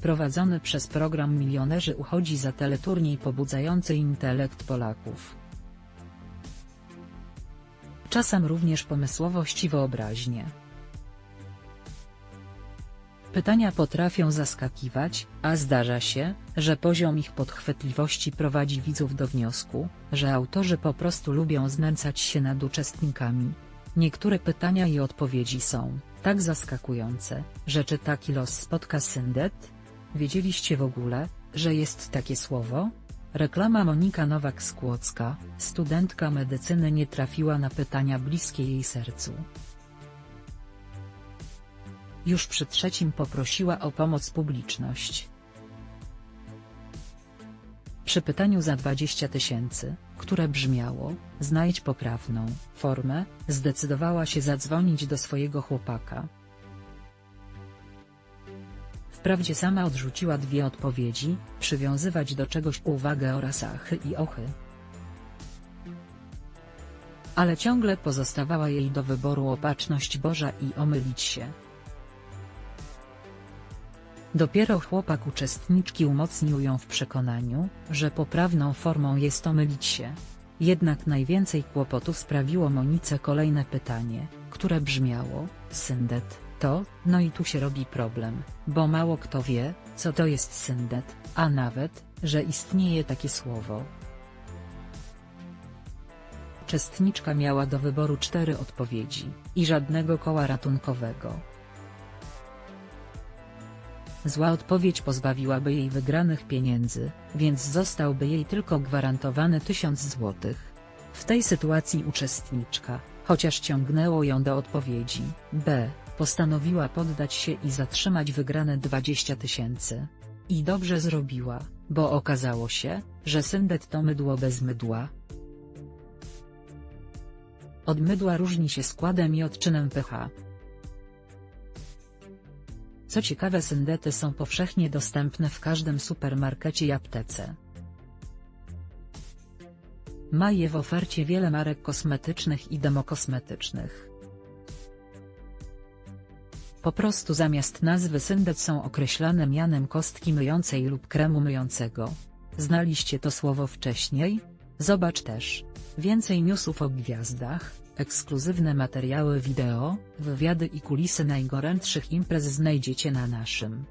prowadzony przez program Milionerzy uchodzi za teleturniej pobudzający intelekt Polaków. Czasem również pomysłowość i wyobraźnię. Pytania potrafią zaskakiwać, a zdarza się, że poziom ich podchwytliwości prowadzi widzów do wniosku, że autorzy po prostu lubią znęcać się nad uczestnikami. Niektóre pytania i odpowiedzi są tak zaskakujące, że czy taki los spotka syndet? Wiedzieliście w ogóle, że jest takie słowo? Reklama Monika Nowak-Skłocka, studentka medycyny nie trafiła na pytania bliskie jej sercu. Już przy trzecim poprosiła o pomoc publiczność. Przy pytaniu za 20 tysięcy, które brzmiało, znajdź poprawną formę, zdecydowała się zadzwonić do swojego chłopaka. Wprawdzie sama odrzuciła dwie odpowiedzi, przywiązywać do czegoś uwagę oraz achy i ochy. Ale ciągle pozostawała jej do wyboru opatrzność Boża i omylić się. Dopiero chłopak uczestniczki umocnił ją w przekonaniu, że poprawną formą jest omylić się. Jednak najwięcej kłopotów sprawiło Monice kolejne pytanie, które brzmiało, syndet, to, no i tu się robi problem, bo mało kto wie, co to jest syndet, a nawet, że istnieje takie słowo. Uczestniczka miała do wyboru cztery odpowiedzi, i żadnego koła ratunkowego. Zła odpowiedź pozbawiłaby jej wygranych pieniędzy, więc zostałby jej tylko gwarantowany 1000 złotych. W tej sytuacji uczestniczka, chociaż ciągnęło ją do odpowiedzi B, postanowiła poddać się i zatrzymać wygrane 20 tysięcy. I dobrze zrobiła, bo okazało się, że syndet to mydło bez mydła. Od mydła różni się składem i odczynem pH. Co ciekawe syndety są powszechnie dostępne w każdym supermarkecie i aptece. Ma je w ofercie wiele marek kosmetycznych i demokosmetycznych. Po prostu zamiast nazwy syndet są określane mianem kostki myjącej lub kremu myjącego. Znaliście to słowo wcześniej? Zobacz też. Więcej newsów o gwiazdach, ekskluzywne materiały wideo, wywiady i kulisy najgorętszych imprez znajdziecie na naszym